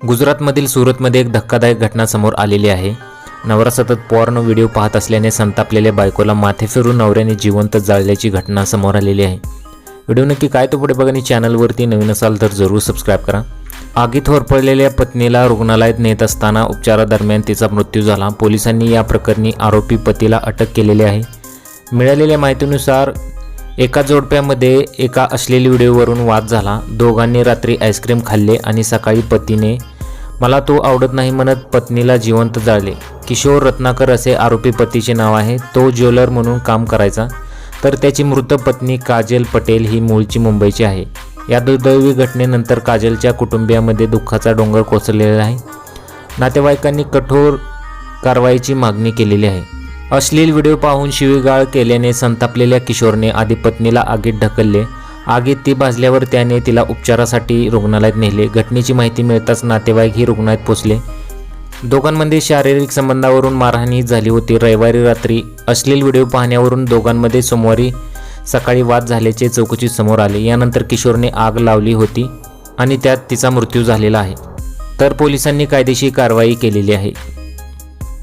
गुजरातमधील सुरतमध्ये एक धक्कादायक घटना समोर आलेली आहे. नवरा सतत पॉर्न व्हिडिओ पाहत असल्याने संतापलेल्या बायकोला माथे फिरून नवऱ्याने जिवंत जाळल्याची घटना समोर आलेली आहे. व्हिडिओ नक्की काय तो पुढे बघा आणि चॅनलवरती नवीन असाल तर जरूर सबस्क्राईब करा. आगीत होरपळलेल्या पत्नीला रुग्णालयात नेत असताना उपचारादरम्यान तिचा मृत्यू झाला. पोलिसांनी या प्रकरणी आरोपी पतीला अटक केलेली आहे. मिळालेल्या माहितीनुसार एका जोडप्यामध्ये एका असलेली व्हिडिओवरून वाद झाला. दोघांनी रात्री आईस्क्रीम खाल्ले आणि सकाळी पतीने मला तो आवडत नाही म्हणत पत्नीला जिवंत जाळले. किशोर रत्नाकर असे आरोपी पतीचे नाव आहे. तो ज्वेलर म्हणून काम करायचा. तर त्याची मृत पत्नी काजल पटेल ही मूळची मुंबईची आहे. या दुर्दैवी घटनेनंतर काजलच्या कुटुंबियामध्ये दुःखाचा डोंगर कोसळलेला आहे. नातेवाईकांनी कठोर कारवाईची मागणी केलेली आहे. अश्लील व्हिडिओ पाहून शिवीगाळ केल्याने संतापलेल्या किशोरने आधी पत्नीला आगीत ढकलले. आगीत ती भाजल्यावर त्याने तिला उपचारासाठी रुग्णालयात नेले. घटनेची माहिती मिळताच नातेवाईक ही रुग्णालयात पोचले. दोघांमध्ये शारीरिक संबंधावरून मारहाणी झाली होती. रविवारी रात्री अश्लील व्हिडिओ पाहण्यावरून दोघांमध्ये सोमवारी सकाळी वाद झाल्याचे चौकशी समोर आले. यानंतर किशोरने आग लावली होती आणि त्यात तिचा मृत्यू झालेला आहे. तर पोलिसांनी कायदेशीर कारवाई केलेली आहे.